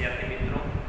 વિદ્યાર્થી મિત્રો.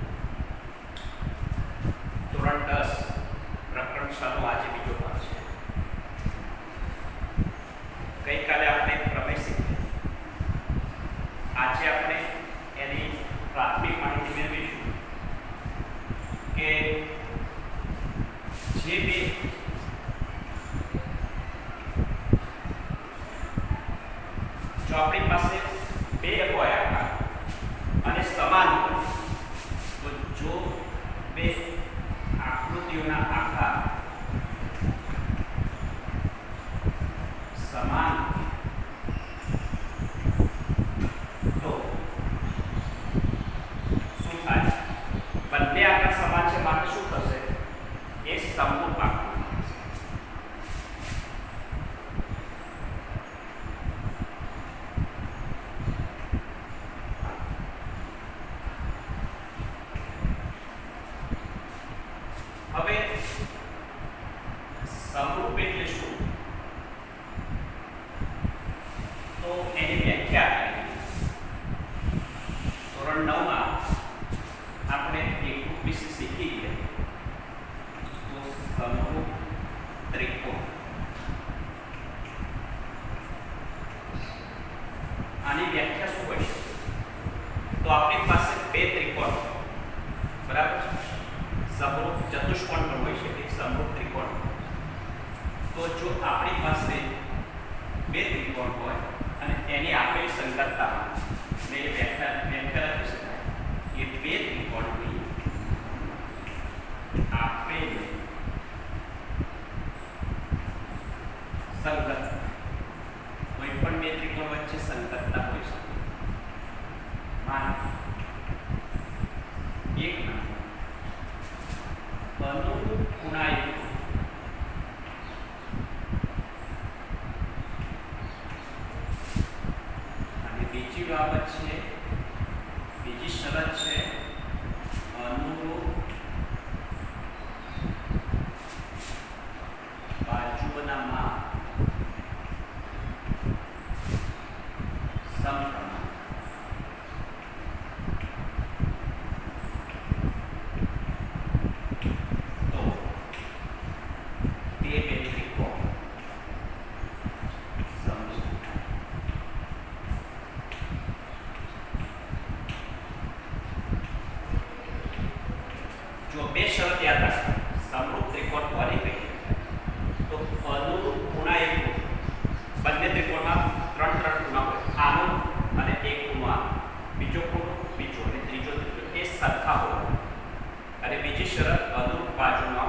અનુરૂપ બાજુનો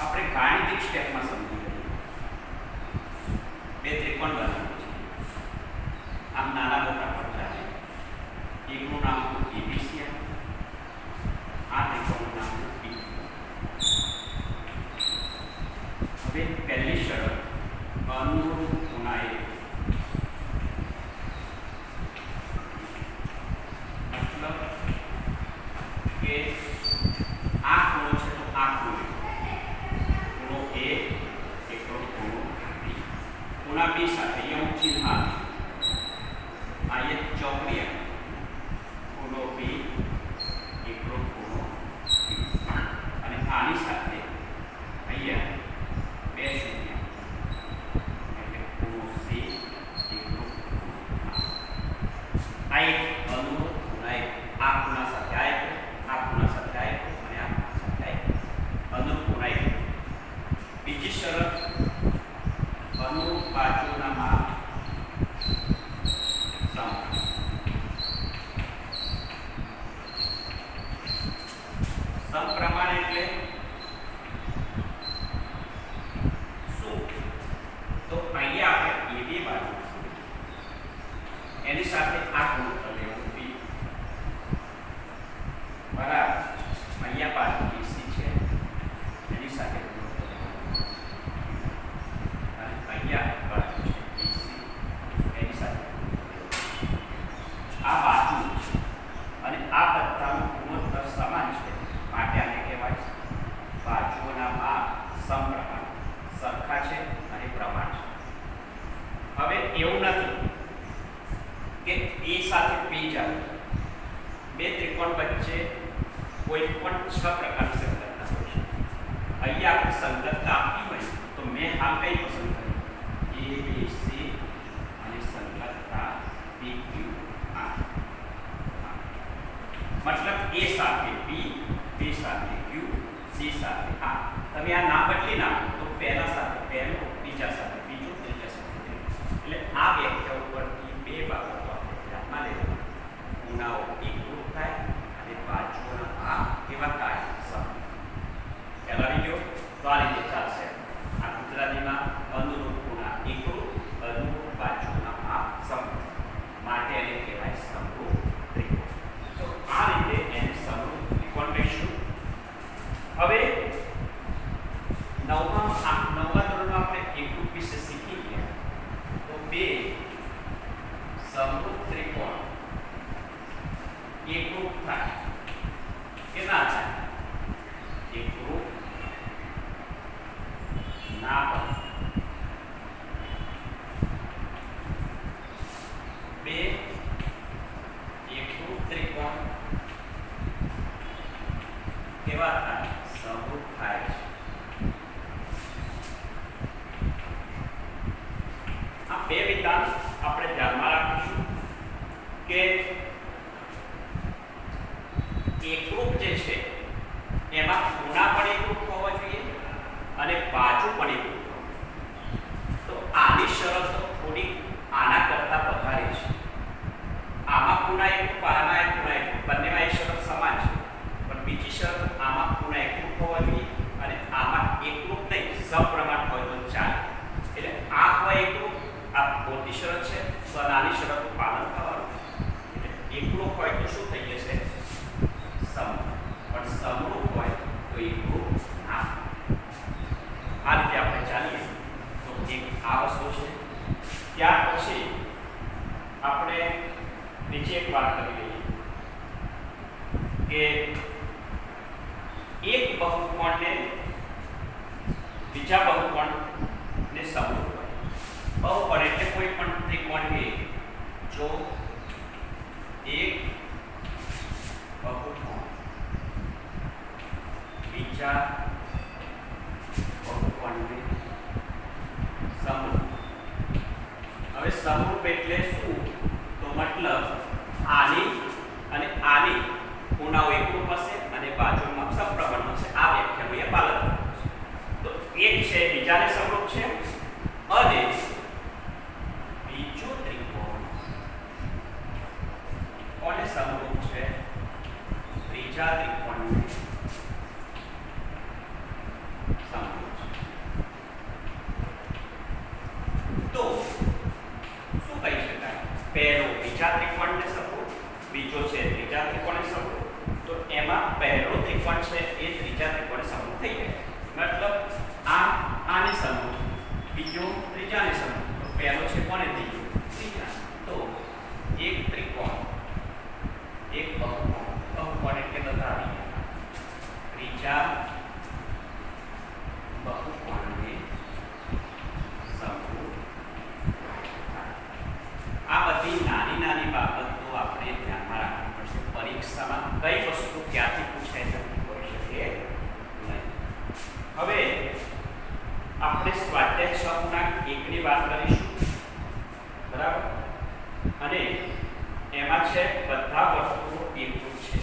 આપણે ગાણિતિક સ્ટેપમાં સમજી લઈએ બે ત્રિકોણ બને الحية الجبرية સમ પ્રમાણ એટલે એવું નથી કે એ સાથે પી જાઓ બે ત્રિકોણ વચ્ચે કોઈ પણ છ પ્રકારની સંગતતા હોય છે અહીંયા આપણે સંગતતા આપી હોય તો મેં આ કઈ પસંદ કરી એ બી સી અને સંગતતા પી ક્યુ આર મતલબ એ સાથે બી બી સાથે ક્યુ સી સાથે આ તમે આ નામ બદલી નાખો આમાં એક બંનેમાં એક શરત સમાન છે. પણ બીજી શરત આમાં ખૂણા એકરૂપ હોવા જોઈએ અને આમાં એકરૂપ નહીં, સપ્રમાણ હોય તો ચાલે. એટલે આ હોય એકરૂપ, આ મોટી શરત છે, તો શરતનું પાલન કરવાનું. એટલે એકરૂપ હોય તો શું થઈ જશે? સમ પણ સમરૂપ હોય તો એકરૂપ ના આ રીતે આપણે ચાલીએ તો એક આ વસ્તુ છે. ત્યાર પછી આપણે નીચે એક વાત કરી લઈએ કે એક બહુકોણને બીજા બહુકોણને સમૂહ બહુકોણ એટલે કોઈ પણ ત્રિકોણ કે જો એક બહુકોણ બીજા બહુકોણને સમરૂપ હવે સમરૂપ એટલે શું? તો મતલબ આની અને આની ખૂણાઓ એકરૂપ હશે અને બાજુમાં સપ્રમાણ હશે આ વ્યાખ્યાનું એ પાલન તો એક છે બીજાને સમરૂપ છે અને બીજો ત્રિકોણ કોને સમરૂપ છે? ત્રીજા ત્રિકોણને સમરૂપ છે તો શું કહી શકાય પહેલો બીજા ત્રિકોણને સમરૂપ બીજો છે ત્રીજા ત્રિકોણને સમરૂપ તો એમાં પહેલો ત્રિકોણ છે એ ત્રીજા ત્રિકોણને સમરૂપ થઈ જાય મતલબ આ આને સમરૂપ બીજો ત્રીજાને સમરૂપ તો પહેલો છે કોને ત્રીજો ત્રીજા તો એક ત્રિકોણ એક બહુકોણ બહુકોણ એટલે બધા આવી ગયા ત્રીજા બહુકોણને સમરૂપ આ બધી નાની નાની બાબતો આપણે ધ્યાનમાં રાખવી પડશે પરીક્ષામાં કઈ વસ્તુ ક્યાંથી પૂછાય જતી હોઈ શકે નહીં હવે આપણે સ્વાધ્યાય છ પૂર્ણાંક એકની વાત કરીશું બરાબર અને એમાં છે બધા વસ્તુઓ એકરૂપ છે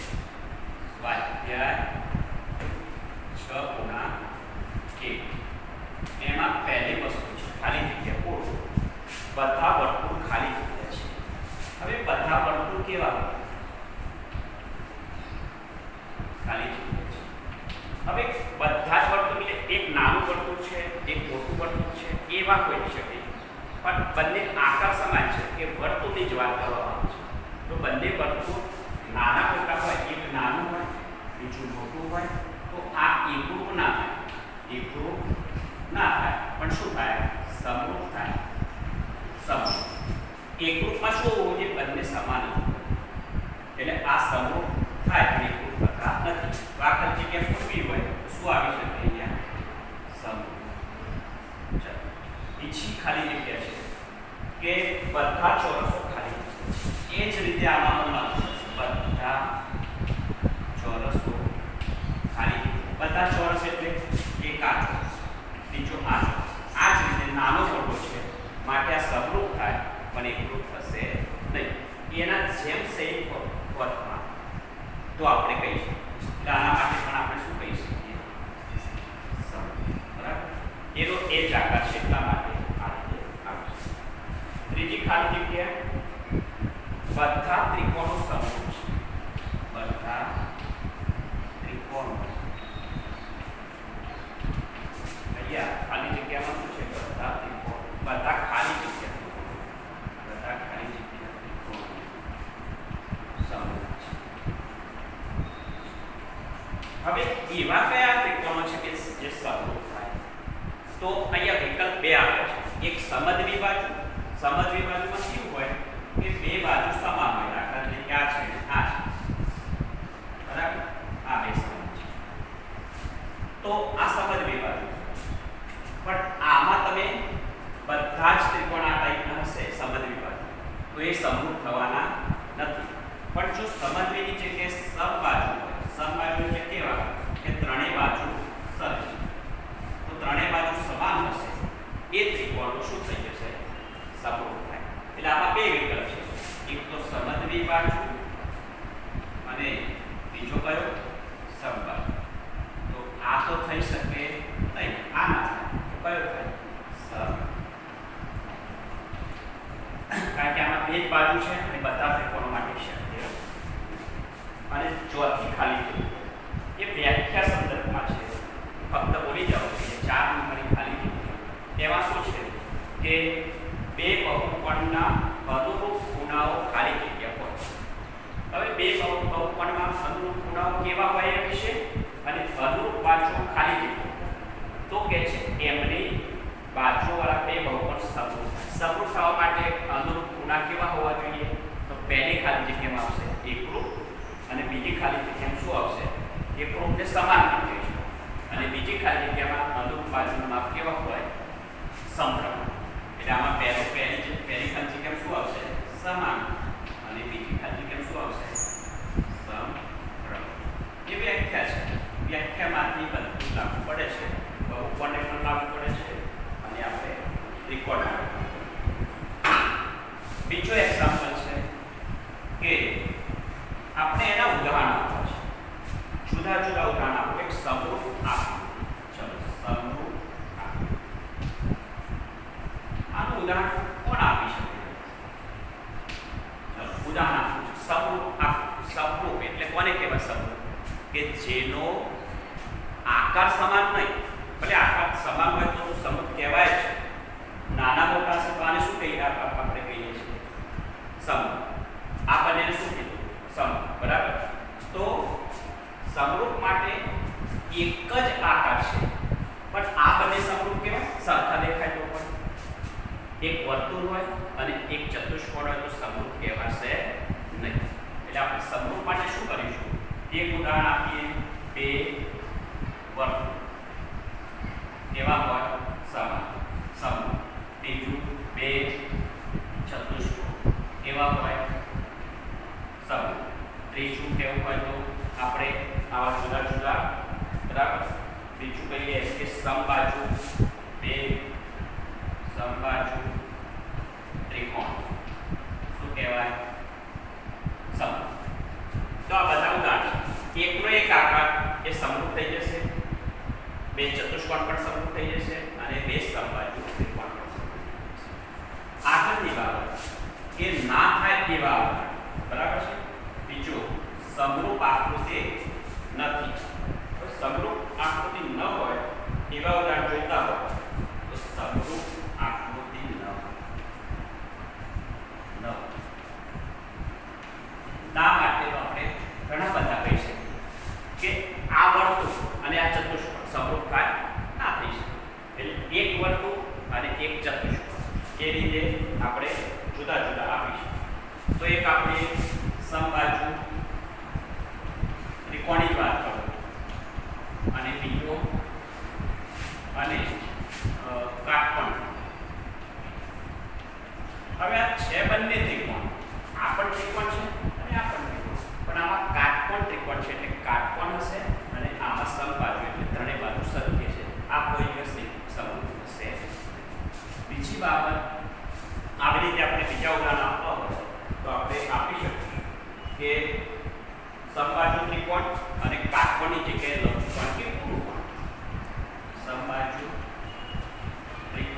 સ્વાધ્યાય છ પૂર્ણાંક એક એમાં પહેલી વસ્તુ છે ખાલી જગ્યા પૂરું બધા વર્તુળ ખાલી જગ્યા છે હવે બધા વર્તુળ કેવા? ખાલી હવે બધા જ વર્તુળ એક નાનું વર્તુળ છે, એક મોટું વર્તુળ છે, એવા કોઈ શકે પણ બંને આકાર સમાન છે કે વર્તુળની જ વાત કરવામાં આવે છે. તો બંને વર્તુળ નાના મોટા હોય, એક નાનું હોય, બીજું મોટું હોય, તો આ એકરૂપ ના થાય. એકરૂપ ના થાય. પણ શું થાય? સમરૂપ થાય. સમરૂપ. એકરૂપમાં શું હોવું જોઈએ? બંને સમાન આ સમૂહ થાય પણ એકરૂપ થતા નથી. ખાલી જગ્યા પૂરવી હોય તો શું આવી શકે અહીંયા? સમૂહ. બીજી ખાલી જગ્યા છે કે બધા ચોરસો ખાલી જગ્યા છે. એ જ રીતે આમાં પણ બધા એના જેમ સેમ પથમાં તો આપણે કહી શકીએ એટલે આના માટે પણ આપણે શું કહી શકીએ સમ બરાબર એનો એ જ આકાર છે એટલા માટે આ રીતે આવશે ત્રીજી ખાલી જગ્યા બધા ત્રિકોણો સમૂહ છે બધા ત્રિકોણો અહીંયા ખાલી જગ્યામાં શું છે બધા ત્રિકોણ બધા ખાલી જગ્યા બધા ખાલી જગ્યા ત્રિકોણો સમૂહ છે હવે એવા કયા ત્રિકોણો છે કે જે સમરૂપ થાય? તો અહીંયા વિકલ્પ બે આવે છે. એક સમદ્વિ બાજુ સમદ્વિ બાજુમાં કેવું હોય કે બે બાજુ સમાન હોય. દાખલા તરીકે આ છે આ છે. બરાબર? આ બે સમાન છે. તો આ સમદ્વિ બાજુ. પણ આમાં તમે બધા જ ત્રિકોણ આ ટાઈપના હશે સમદ્વિ બાજુ. તો એ સમૂહ થવાના નથી. પણ જો સમજવીની જગ્યાએ સમબાજુ હોય, સમ બાજુ એટલે કેવા? કે ત્રણેય બાજુ સરસ. તો ત્રણેય બાજુ સમાન હશે. એ ત્રિકોણ શું થઈ જશે સમરૂપ થાય એટલે આમાં બે વિકલ્પ છે. એક તો સમદ્વિ બાજુ અને બીજો કયો? સમબાજુ તો આ તો થઈ શકે નહીં. આ ના થાય. કયો થાય? કારણ કે આમાં બે બાજુ છે અને બધા ત્રિકોણો માટે શક્ય અને ચોથી ખાલી એ વ્યાખ્યા સંદર્ભમાં છે. ફક્ત બોલી જાઓ કે ચાર નંબરની ખાલી એમાં શું છે? કે બે બહુકોણના અનુરૂપ ખૂણાઓ ખાલી જગ્યા હોય. હવે બે બહુ બહુકોણમાં અનુરૂપ ખૂણાઓ કેવા હોય એ વિશે અને અનુરૂપ બાજુ ખાલી જગ્યા. તો કે છે, એમની બાજુવાળા બે બહુકોણ સમૂહ. સમૂહ થવા માટે અનુરૂપ ખૂણા કેવા હોવા જોઈએ? તો પહેલી ખાલી જગ્યામાં આવશે એકરૂપ અને બીજી ખાલી જગ્યામાં શું આવશે? એકરૂપને સમાન આપે અને બીજી ખાલી જગ્યામાં અનુરૂપ બાજુનું માપ કેવા હોય સમપ્રમાણ એટલે આમાં પહેલો પહેલી જે પહેલી ખાલી જગ્યામાં શું આવશે સમાન અને બીજી ખાલી જગ્યામાં શું આવશે સમપ્રમાણ એ વ્યાખ્યા છે વ્યાખ્યામાંથી બધું લાગુ પડે છે બહુકોણને પણ લાગુ પડે છે અને આપણે ત્રિકોણ બીજો એક્ઝામ્પલ છે કે આપણે એના ઉદાહરણ આપવા છે જુદા જુદા ઉદાહરણ આપો એક સમરૂપ આપો ચલો સમરૂપ આપો આનું ઉદાહરણ કોણ આપી શકે? ઉદાહરણ આપું છું. સમરૂપ આપો એટલે કોને કહેવાય સમરૂપ કે જેનો આકાર સમાન નહીં, ભલે આકાર સમાન હોય તો સમરૂપ કહેવાય છે નાના મોટા છે શું કહીએ? આપ- આપ- આપણે કહીએ છીએ સમરૂપ આ બંનેને શું કીધું? સમરૂપ બરાબર? તો સમરૂપ માટે એક જ આકાર છે. પણ આ બંને સમરૂપ કેવા? સરખા દેખાય એક વર્તુળ હોય અને એક ચતુષ્કોણ હોય તો સમરૂપ કહેવાશે નહીં. એટલે આપણે સમરૂપ માટે શું કરીશું? એક ઉદાહરણ આપીએ, બે વર્તુળ. કેવા હોય સમાન સમરૂપ બીજું બે ચતુષ્કોણ. કેવા હોય સમરૂપ ત્રીજું કેવું હોય તો આપણે આવા જુદા જુદા બરાબર? બીજું કહીએ કે સમબાજુ બે સમબાજુ ત્રિકોણ શું કહેવાય સમ તો આ બધા ઉદાહરણ છે. એકનો એક આકાર એ સમરૂપ થઈ જશે બે ચતુષ્કોણ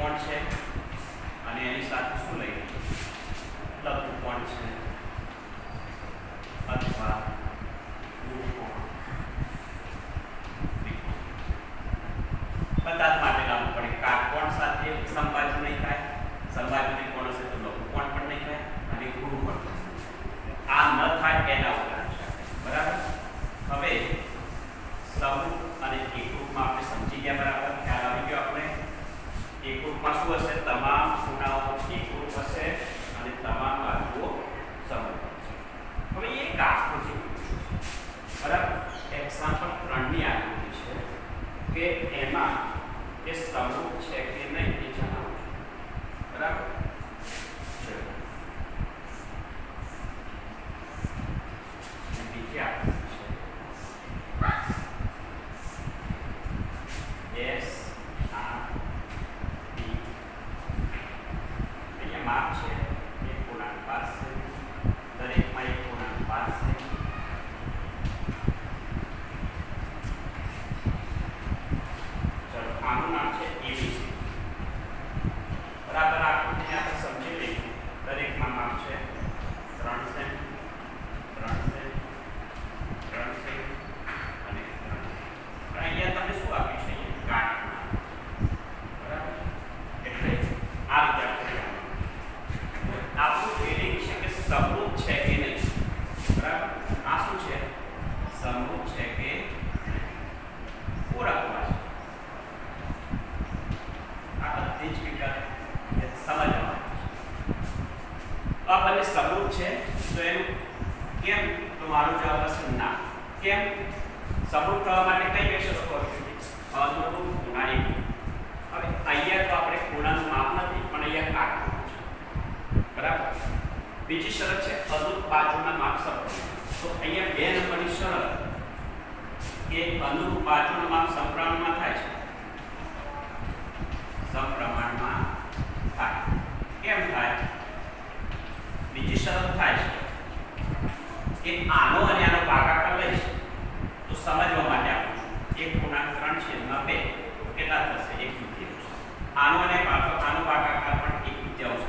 કોણ છે está કરવું તો એનું કેમ તો મારો જવાબ હશે ના? કેમ? સપોર્ટ કરવા માટે કઈ બે શરતો અનુરૂપ હવે અહીંયા તો આપણે ખૂણાનું માપ નથી, પણ અહીંયા કાટ બરાબર? બીજી શરત છે અનુરૂપ બાજુના માપ સપોર્ટ તો અહીંયા બે નંબરની શરત કે અનુરૂપ બાજુના માપ સંપ્રમાણમાં થાય છે. સપ્રમાણમાં થાય. કેમ થાય? બીજી શરત થાય છે કે આનો અને આનો ભાગાકાર લઈશ તો સમજવા માટે આપું છું. એક પૂર્ણાંક ત્રણ ન બે કેટલા થશે? એક તૃતીયાંશ આનો અને આનો ભાગાકાર પણ એક તૃતીયાંશ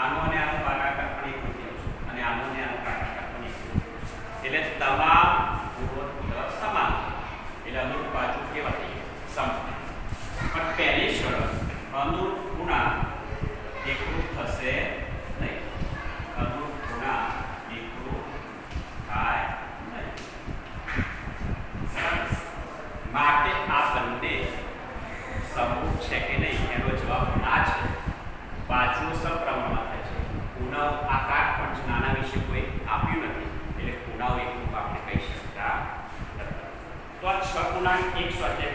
આનો અને આનો ભાગાકાર પણ એક તૃતીયાંશ અને આનો અને આનો ભાગાકાર પણ એક એટલે તમામ keeps, I think,